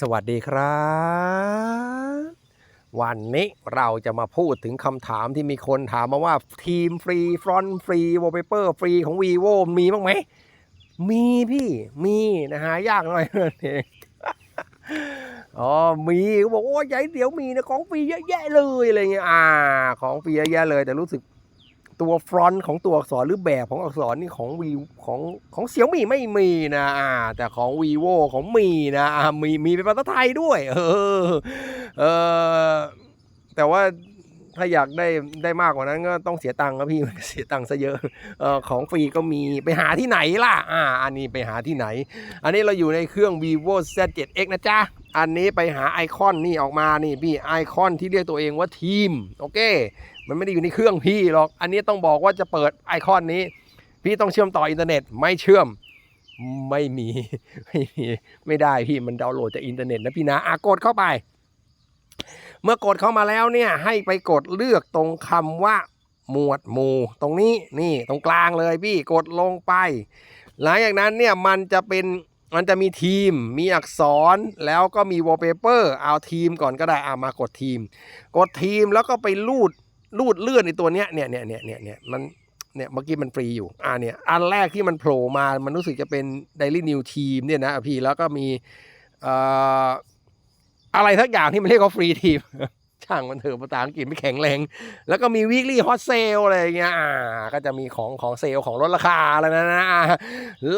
สวัสดีครับ วันนี้เราจะมาพูดถึงคำถามที่มีคนถามมาว่าทีมฟรี ฟรอนฟรีวอลเปเปอร์ฟรีของ vivo มีบ้างไหม มีพี่มีนะฮะยากหน่อยนั่นเองอ๋อมีเขาบอกโอ้ยใหญ่เดี๋ยวมีนะของฟรีเยอะแยะเลยอะไรเงี้ยอ่า ของฟรีเยอะแยะเลย แต่รู้สึก ตัวฟรอนต์ของตัวอักษรหรือแบบของอักษรนี่ของวีของของเสี่ยวมี่ไม่มีนะอ่าแต่ของ vivo ของมีนะอ่ามีมีเป็นภาษาไทยด้วย เออเออแต่ว่าถ้าอยากได้ได้มากกว่านั้นก็ต้องเสียตังค์ครับพี่เสียตังค์ซะเยอะเออของฟรีก็มีไปหาที่ไหนล่ะอ่าอันนี้ไปหาที่ไหน อันนี้เราอยู่ในเครื่อง vivo z7x นะจ๊ะ อันนี้ไปหาไอคอนนี่ออกมานี่พี่ไอคอนที่เรียกตัวเองว่าทีมโอเค มันไม่ได้อยู่ในเครื่องพี่หรอก อันนี้ต้องบอกว่าจะเปิดไอคอนนี้ พี่ต้องเชื่อมต่ออินเทอร์เน็ตไม่เชื่อมไม่มีไม่มีไม่ได้พี่มันดาวน์โหลดจากอินเทอร์เน็ตนะพี่นะอะกดเข้าไป เมื่อกดเข้ามาแล้วเนี่ยให้ไปกดเลือกตรงคำว่าหมวดหมู่ตรงนี้นี่ตรงกลางเลยพี่กดลงไป หลังจากนั้นเนี่ยมันจะเป็น มันจะมีทีม มีอักษร แล้วก็มีวอลเปเปอร์ เอาทีมก่อนก็ได้ เอามากดทีม กดทีมแล้วก็ไปลูด ลูดเลื่อนในตัวเนี้ย เนี่ยเนี่ยเนี่ยเนี่ยเนี่ยมัน เนี่ย เมื่อกี้มันฟรีอยู่ อ่า เนี่ย อันแรกที่มันโผล่มา มันรู้สึกจะเป็น Daily New Team เนี่ยนะพี่ แล้วก็มี เอ่อ อะไรทักอย่างที่มันเรียกว่าฟรีทีม ช่างมันเถอะภาษาอังกฤษไม่แข็งแรง แล้วก็มี weekly hot sale อะไรเงี้ยอ่าก็จะมีของของเซลล์ของลดราคาแล้วนะนะ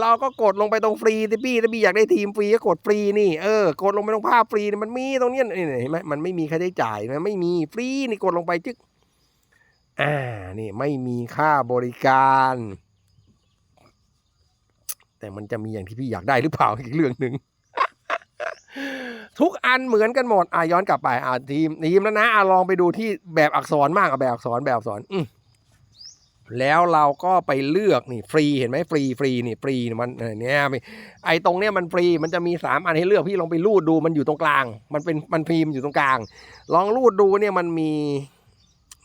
เราก็กดลงไปตรงฟรีที่พี่ถ้าพี่อยากได้ทีมฟรีก็กดฟรีนี่เออกดลงไปตรงภาพฟรีมันมีตรงเนี้ยนี่เห็นไหมมันไม่มีค่าใช้จ่ายนะไม่มีฟรีนี่กดลงไปจึ๊กอ่านี่ไม่มีค่าบริการ แต่มันจะมีอย่างที่พี่อยากได้หรือเปล่าอีกเรื่องหนึ่ง ทุกอันเหมือนกันหมดอะย้อนกลับไปอะทีมทีมแล้วนะอะลองไปดูที่แบบอักษรมากอะแบบอักษรแบบอักษรอืแล้วเราก็ไปเลือกนี่ฟรีเห็นไหมฟรีฟรีนี่ฟรีมันเนี่ยไอตรงเนี้ยมันฟรีมันจะมีสามอันให้เลือกพี่ลองไปรูดดูมันอยู่ตรงกลาง มันเป็นมันพิมพ์อยู่ตรงกลาง ลองรูดดูเนี่ยมันมี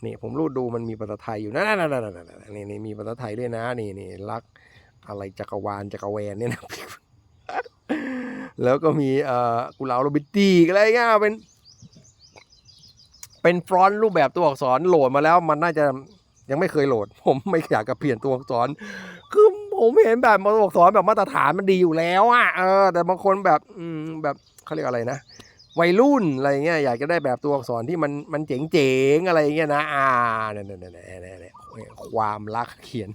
นี่ผมรูดดูมันมีภาษาไทยอยู่นั่นนั่นนั่นนั่นนี่นี่มีภาษาไทยด้วยนะนี่นี่รักอะไรจักรวาลจักรแวนเนี่ยนะ แล้วก็มีเอ่อกุหลาบโรบิตตี้อะไรเงี้ยเป็น เป็นฟรอนต์รูปแบบตัวอักษรโหลดมาแล้ว มันน่าจะยังไม่เคยโหลด ผมไม่อยากจะเปลี่ยนตัวอักษร คือผมเห็นแบบตัวอักษรแบบมาตรฐานมันดีอยู่แล้วอะเออ แต่บางคนแบบอืมแบบเขาเรียกอะไรนะวัยรุ่นอะไรเงี้ยอยากจะได้แบบตัวอักษรที่มันมันเจ๋งๆอะไรเงี้ยนะอ่าเนี่ยเนี่ยเนี่ยเนี่ย ความรักเขียน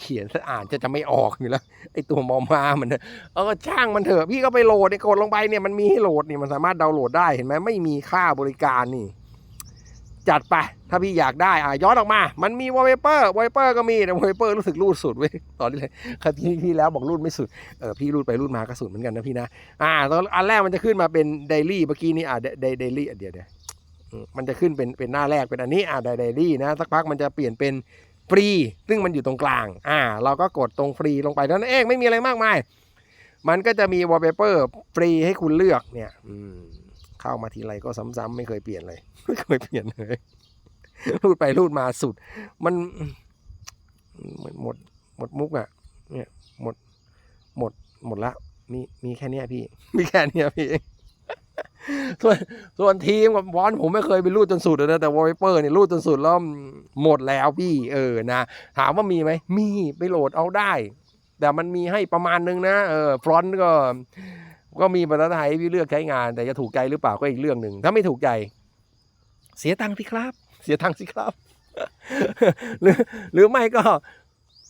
เขียนอ่านจะจะไม่ออกอยู่แล้วไอตัวมอมามันเออช่างมันเถอะพี่ก็ไปโหลดเนี่ยกดลงไปเนี่ยมันมีให้โหลดนี่มันสามารถดาวน์โหลดได้เห็นไหมไม่มีค่าบริการนี่ จัดไปถ้าพี่อยากได้อะย้อนออกมา มันมีวอลเปเปอร์วอลเปเปอร์ก็มีแต่วอลเปเปอร์รู้สึกรูดสุดเว้ยตอนนี้เลยครั้งที่ที่แล้วบอกรูดไม่สุดเออพี่รูดไปรูดมาก็สุดเหมือนกันนะพี่นะอ่าตอนอันแรกมันจะขึ้นมาเป็นไดรี่เมื่อกี้นี้อ่าไดไดรี่เดี๋ยวเดี๋ยว มันจะขึ้นเป็นเป็นหน้าแรกเป็นอันนี้อ่าไดไดรี่นะสักพักมันจะเปลี่ยนเป็นฟรี ซึ่งมันอยู่ตรงกลาง อ่า เราก็กดตรงฟรีลงไปเท่านั้นเองไม่มีอะไรมากมาย มันก็จะมีวอลเปเปอร์ฟรีให้คุณเลือกเนี่ยอืมเข้ามาทีไรก็ซ้ำๆไม่เคยเปลี่ยนเลย ไม่เคยเปลี่ยนเลยรูดไปรูดมาสุด มันหมดหมดหมดมุกอะ เนี่ยหมดหมดหมดละมีมีแค่เนี้ยพี่ มีแค่เนี้ยพี่ ส่วนส่วนทีมกับบอลผมไม่เคยไปรูดจนสุดเลยนะแต่วอลเปอร์เนี่ยรูดจนสุดแล้วหมดแล้วพี่เออนะถามว่ามีไหมมีไปโหลดเอาได้ แต่มันมีให้ประมาณนึงนะเออฟรอนต์ก็ ก็มีภาษาไทยพี่เลือกใช้งาน แต่จะถูกใจหรือเปล่าก็อีกเรื่องหนึ่งถ้าไม่ถูกใจเสียตังค์สิครับ เสียตังค์สิครับ หรือหรือไม่ก็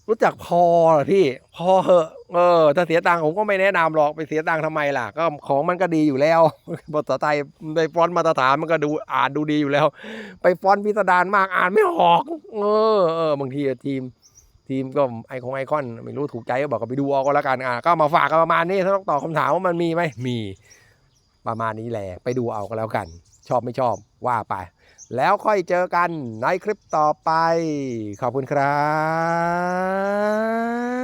รู้จักพอหรอพี่ พอเหอะ เออ ถ้าเสียตังค์ผมก็ไม่แนะนำหรอกไปเสียตังค์ทำไมล่ะ ก็ของมันก็ดีอยู่แล้ว ภาษาไทยในฟอนต์มาตรฐานมันก็ดูอ่านดูดีอยู่แล้ว ไปฟอนต์พิสดารมากอ่านไม่ออก เออเออบางทีทีม ทีมก็ไอของไอคอน ไม่รู้ถูกใจก็บอกก็ไปดูเอาก็แล้วกันอะก็มาฝากกันประมาณนี้ถ้าต้องตอบคำถามว่ามันมีไหมมี ประมาณนี้แหละไปดูเอาก็แล้วกัน ชอบไม่ชอบว่าไป แล้วค่อยเจอกันในคลิปต่อไป ขอบคุณครับ